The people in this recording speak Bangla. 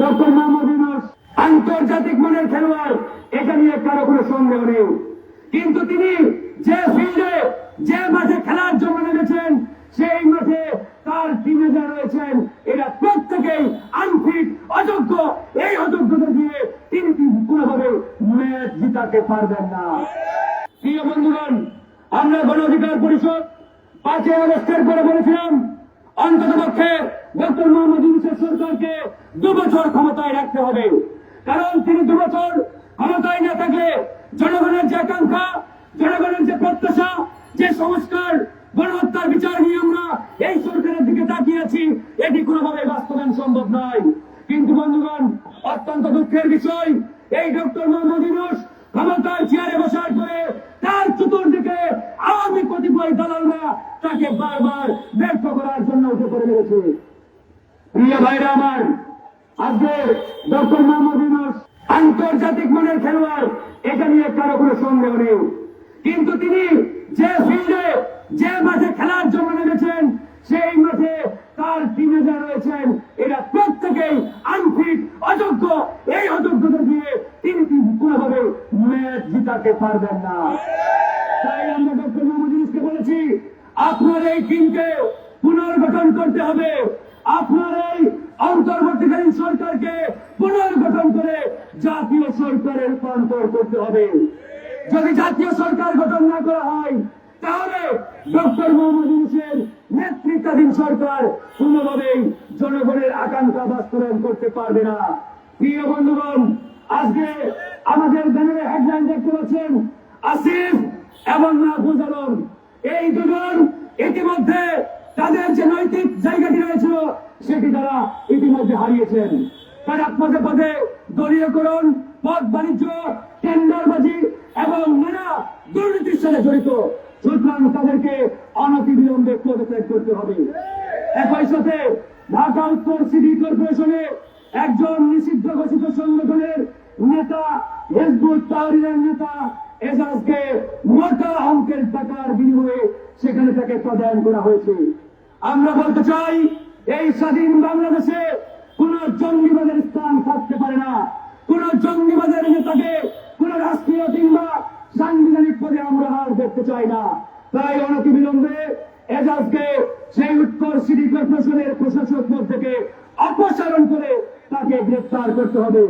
ডক্টর মোহাম্মদ ইউনুস, আন্তর্জাতিক মানের খেলোয়াড়, এটা নিয়ে কারও কোনো সন্দেহ নেই। কিন্তু তিনি যে ফিল্ডে যে মাঠে খেলার জন্য নেমেছেন, সেই মাঠে তার টিমে যা রয়েছেন, এরা প্রত্যেকেই আনফিট অযোগ্য। এই অযোগ্যতা দিয়ে তিনি কোনোভাবে ম্যাচ জিতাতে পারবেন না। প্রিয় বন্ধুগণ, আমরা গণ অধিকার পরিষদ পাঁচই আগস্টের পরে বলেছিলাম অন্তত পক্ষে ডক্টর মোহাম্মদ ইউনুসের সরকারকে দু বছর ক্ষমতায় রাখতে হবে। কারণ তিনি দু বছর ক্ষমতায় না থাকলে জনগণের যে আকাঙ্ক্ষা, জনগণের যে প্রত্যাশা, যে সংস্কার, গণহত্যার বিচার নিয়ে আমরা এই সরকারের দিকে তাকিয়ে আছি, এটি কোনোভাবে বাস্তবায়ন সম্ভব নয়। কিন্তু বন্ধুগণ, অত্যন্ত দুঃখের বিষয়, এই ডক্টর মোহাম্মদ ইউনুস ক্ষমতার চেয়ারে বসার পরে তার চতুর্দিকে আওয়ামী কতিপয় দালালরা তাকে বারবার ব্যর্থ করার জন্য উঠে পড়ে লেগেছে। প্রিয় ভাইরা আমার আজকে ডক্টর মোহাম্মদ ইউনুস আন্তর্জাতিক মানের খেলোয়াড়, এটা নিয়ে কারও কোনো সন্দেহ নেই। কিন্তু তিনি যে ফিল্ডে, যে মাঠে খেলার জন্য নেমেছেন, সেই মাঠে তার টিমে যা রয়েছেন, এরা প্রত্যেকেই আনফিট অযোগ্য। এই অযোগ্যতা দিয়ে তিনি কোনোভাবে ম্যাচ জিতাতে পারবেন না। তাই আমরা ডক্টর মোহাম্মদ ইউনুসকে বলেছি, আপনার এই টিমকে পুনর্গঠন করতে হবে। আপনার এই সরকারকে পুনর্গঠন করে জাতীয় সরকারে রূপান্তর করতে হবে। যদি জাতীয় সরকার গঠন না করা হয়, তাহলে ডক্টর মোহাম্মদ ইউনুসের নেতৃত্বাধীন সরকার কোনোভাবেই জনগণের আকাঙ্ক্ষা বাস্তবায়ন করতে পারবে না। প্রিয় বন্ধুগণ, আজকে আমাদের ব্যানারে হেডলাইন দেখতে পাচ্ছেন আসিফ এবং মাহফুজ আলম। এই দুজন ইতিমধ্যে তাদের যে নৈতিক জায়গাটি রয়েছিল, সেটি তারা ইতিমধ্যে হারিয়েছেন। তারা পদে পদে দলীয়করণ পদ বাণিজ্য, টেন্ডারবাজি এবং নানা দুর্নীতির সাথে জড়িত, সুতরাং তাদেরকে অনতিবিলম্বে পদত্যাগ করতে হবে। একই সাথে ঢাকা উত্তর সিটি কর্পোরেশনে একজন নিষিদ্ধ ঘোষিত সংগঠনের নেতা, হেজবুল তাহরিরের নেতা, এজাজকে মোটা অঙ্কের টাকার বিনিময়ে সেখানে তাকে প্রদান করা হয়েছে। আমরা বলতে চাই, এই স্বাধীন বাংলাদেশে জঙ্গিবাদের স্থান থাকতে পারে না। কোন জঙ্গিবাদের নেতাকে, কোন রাষ্ট্রীয় কিংবা সাংবিধানিক পদে আমরা হার দেখতে চাই না। তাই অনতিবিলম্বে এজাজকে সেই উত্তর সিটি কর্পোরেশনের প্রশাসক পদ থেকে অপসারণ করে তাকে গ্রেফতার করতে হবে।